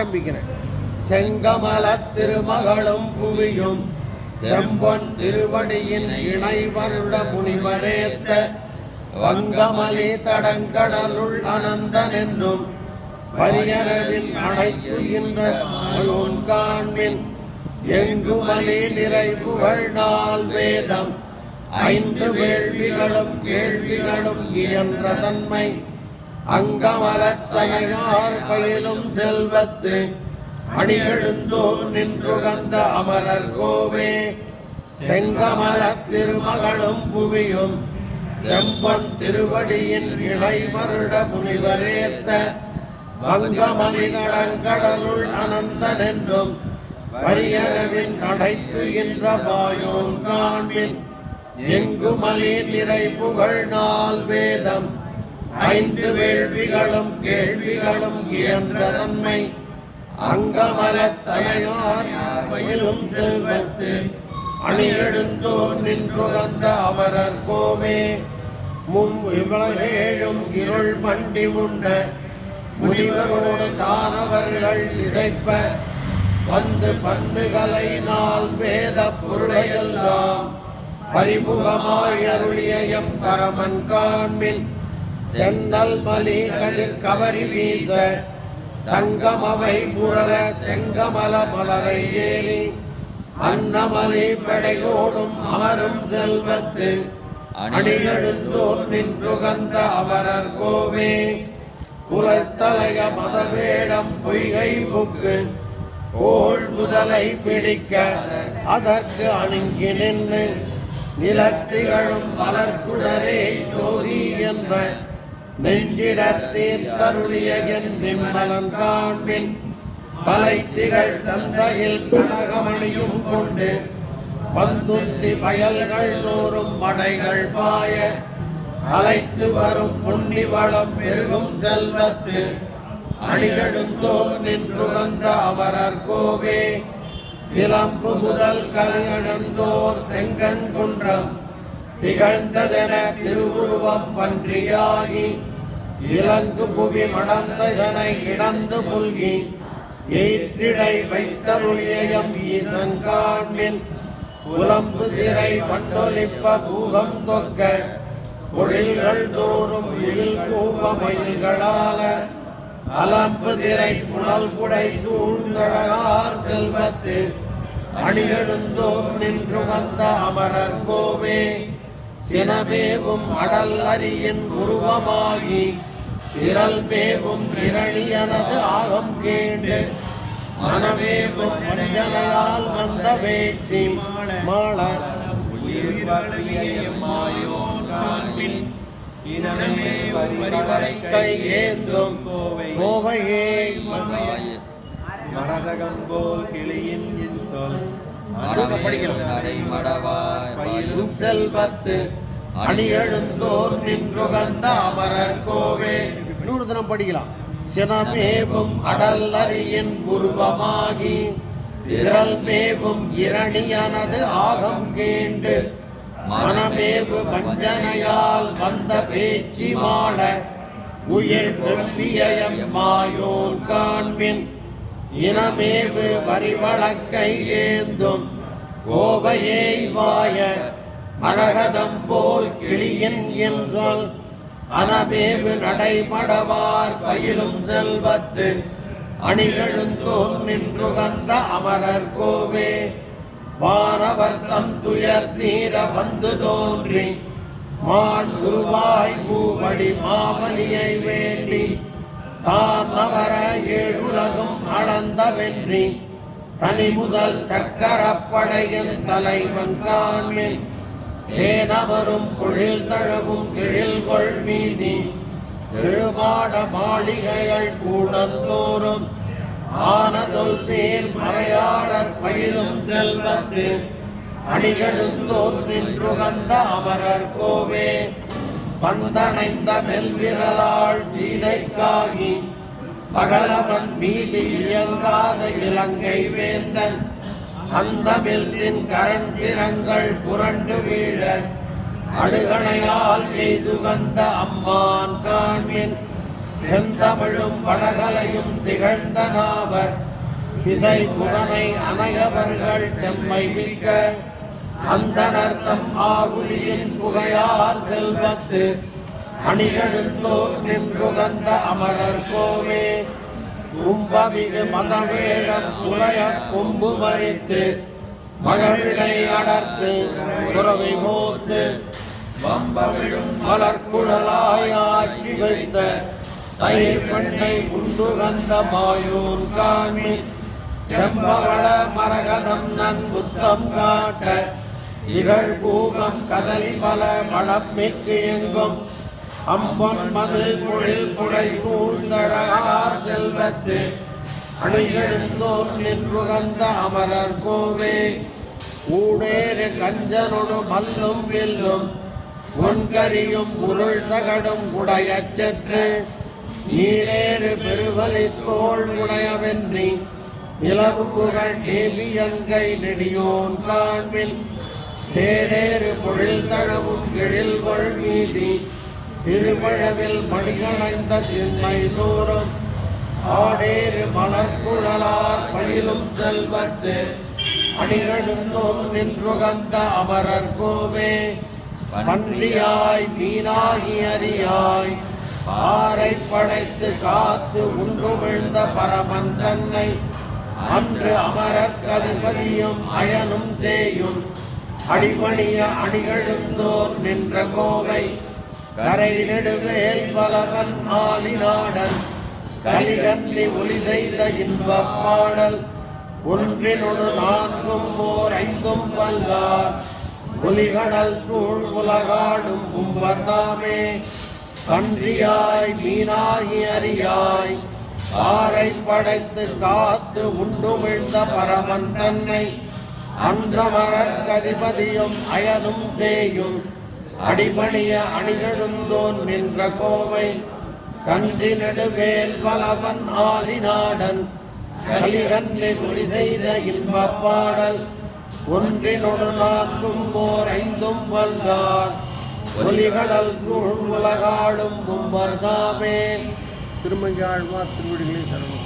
ஆரம்பிக்கிறேன் செங்கமல திருமகளும் புவியும் செம்பொன் திருவடியின் இணைவருட முனிவரேத்த வங்கமலி தடங்கடலுள் அனந்தன் என்றும் பரியரவில் அடைத்துகின்ற மாயோன் காண்பின் எங்குமலி நிறைவுகள் நாள் வேதம் ஐந்து வேள்விகளும் கேள்விகளும் இயன்ற தன்மை அங்கமரத்தையார் பயிலும் செல்வத்து. அணியெழுந்தோர் நின்றுகந்த அமரர் கோவே. செங்கமர திருமகளும் புவியும் செம்பன் திருவடியின் இளை வருட முனிவரேத்த வங்கமலிதடங்கடலுள் அனந்தன் என்றும் வரியரவின் அடைத்துகின்ற பாயோன் காண்பின். எங்குமலி நிறை புகழ் நாள் வேதம். ஐந்து வேள்விகளும் கேள்விகளும் இயன்ற தன்மை. அங்கமலத்தனையார் பயிலும் செல்வத்து. அணியெழுந்தோர் நின்றுகந்த அமரர் கோவே மும் இவளேழும் இருள் பண்டி உண்ட. முனிவரோடு தானவர்கள் இசைப்ப. வந்து பந்துகளை நாள் வேத பொருளையெல்லாம். பரிமுகமாய் அருளிய எம் பரமன் காண்பின் சென்னல் மலி கதிர் கவரி வீச சங்கமவை புரள செங்கமல மலரை ஏறி அன்னமலி படையோடும் அமரும் செல்வத்து அணியெழுந்தோர் நின்றுகந்த அமரர் கோவே. குலத்தலைய மதவேடம் பொய்கை புக்கு கோள் முதலை பிடிக்க அதற்கு அணுங்கி நின்று நிலத்திகழும் மலர்ச்சுடரே ஜோதி என்ப நெஞ்சிடத் தீர்த்தருளிய என் நிம்மலன் காண்பின் பலைத்திகள் சந்தையில் கனகமணியும் கொண்டு பந்துந்தி பயல்கள் தோறும் படைகள் பாய அழைத்து வரும் பொன்னி வளம் பெருகும் செல்வத்து அணிகெடுந்தோர் நின்றுகந்த அமரர் கோவே சிலம்பு முதல் கலியடந்தோர் செங்கன் குன்றம் திகழ்ந்ததென திருவுருவம் பன்றியாகி இலங்கு புவி மடந்ததனை இடந்து புல்கி ஏற்றிடை வைத்தருளியம் ஈசங்காண்மின் புலம்பு சிறை பண்டொலிப்ப பூகம் தொக்க பொழில்கள் தோறும் இல் கூப மயில்களால அலம்பு திரை புனல் புடை சூழ்ந்தழகார் செல்வத்து அணியெழுந்தோர் நின்று வந்த அமரர் கோவே சினமேவும் அடல் அரியின் உருவமாகி திரள் மேவும் இரணியனது ஆகம் கேண்டு. மனமேவும் மஞ்சளையால் வந்த வேட்சி மாள உயிர் மாயோன் காண்பின் இனமே வரிவரை கை ஏந்தும் கோவையே மரதகம் போல் கிளியின் இன்சொல் அடுத்த படிக்கலாம். மடவார் பயிலும் செல்வத்து. அணியெழுந்தோர் நின்றுகந்த அமரர் கோவே. இன்னொரு தினம் படிக்கலாம். சினமேவும் அடல் அரியின் உருவமாகி திரள் மேவும் இரணியனது ஆகம் கேண்டு. மனமேவு வஞ்சனையால் வந்த பேச்சி மாட உயிர் திருப்பியம் மாயோன் காண்பின். இனமேவு வரிவழக்கை ஏந்தும் கோவையை வாய அழகதம் போல் கிளியின் என்றால் அனபேவு நடைபடவார் பயிலும் செல்வத்து. அணிகெழுந்தோர் நின்றுகந்த அமரர் கோவே வானவர் தம் துயர் தீர வந்து தோன்றி மான் உருவாய் பூவடி மாமலியை வேண்டி தான் அவர ஏழுலகும் அளந்த வென்றி. தனி முதல் சக்கரப்படையின் தலைவன் காண்மின். ஏனவரும் குழில் தழவும் கிழில்கொள் மீதி. திருபாட மாளிகைகள் கூடந்தோறும் ஆனதொல் தேர் மறையாளர் பயிலும் செல்வத்து. அணிகெழுந்தோர் நின்றுகந்த அமரர் கோவே. பந்தனைந்த மெல்விரலாள் சீதைக்காகி. பகலவன் மீதி இயங்காத இலங்கை வேந்தன் அந்த வில்லின் கரண்டிரங்கள் புரண்டு வீழ அடுகணையால் எய்துகந்த அம்மான் காண்மின். செந்தமிழும் வடகலையும் திகழ்ந்த நாவர் திசை புகனை அணையவர்கள் செம்மை மிக்க. அந்தனர்த்தம் ஆகுலியின் புகையார் செல்வத்து அணிகெழுந்தோர் நின்றுகந்த அமரர் கோவே. கும்பமிகு மதவேடம் புலைய கொம்பு மறித்து மழவிடை அடர்த்து துறவை மோத்து வம்பவிழும் மலர்குழலாய் ஆக்கி வைத்த தயிர் பெண்ணை உண்டுகந்த மாயூர் காண்மி செம்பவள மரகதம் நன் புத்தம் காட்ட இகழ் பூகம் கதலி பல மணமிக்கு எங்கும் அம்பொன்பது பொழில் புடை சூழ்ந்தழகார் செல்வத்து. அணிகெழுந்தோர் நின்றுகந்த அமரர் கோவே. ஊடேறு கஞ்சனொடு மல்லும் வில்லும். பொன்கரியும் உருள் தகடும் உடையச்சற்று நீரேறு பெருவலி தோல் உடையவென்றி. நிலவு புகழ் தேவியங்கை நெடியோன் காண்பில். சேடேறு பொழில் தழவும் எழில் கொள் மீதி. திருமழவில் மணிகணைந்த திண்மை தோறும் ஆடேறு மலர்குழலார் பயிலும் செல்வத்து அணிகெடுந்தோம் நின்றுகந்த அமரர் கோவே பன்றியாய் மீனாகி அறியாய் பாறை படைத்து காத்து உண்டு விழுந்த பரமன் தன்னை அன்று அமரர் கதிபதியும் அயனும் செய்யும் அடிபணிய அணிகழுந்தோர் நின்ற கோவை கரை நெடுவேல் பலவன் ஆலிநாடன் கலிகன்றி ஒளி செய்த இன்பப் பாடல் ஒன்றினொடு நான்கும் ஓர் ஐந்தும் வல்லார். ஒலிகடல் சூழ் உலகாடும் கும்பர்தாமே கன்றியாய் மீனாகி அறியாய். ஆரை படைத்து காத்து உண்டு விழுந்த பரமன் தன்னை அன்றமரர் கதிபதியும் அயனும் தேயும். அடிபணிய அணிகெழுந்தோன் நின்ற கோவை கன்றி நெடுவேல் பலவன் ஆலிநாடன் கலிகன்னி துளி செய்த இன்பப் பாடல் ஒன்றினொடு நான்கும் போர் ஐந்தும் வல்லார். ஒலிகடல் சூழ் உலகாடும் கும்பர்தாமே திருமங்கி ஆழ்வார் திருவடிகளை தரணும்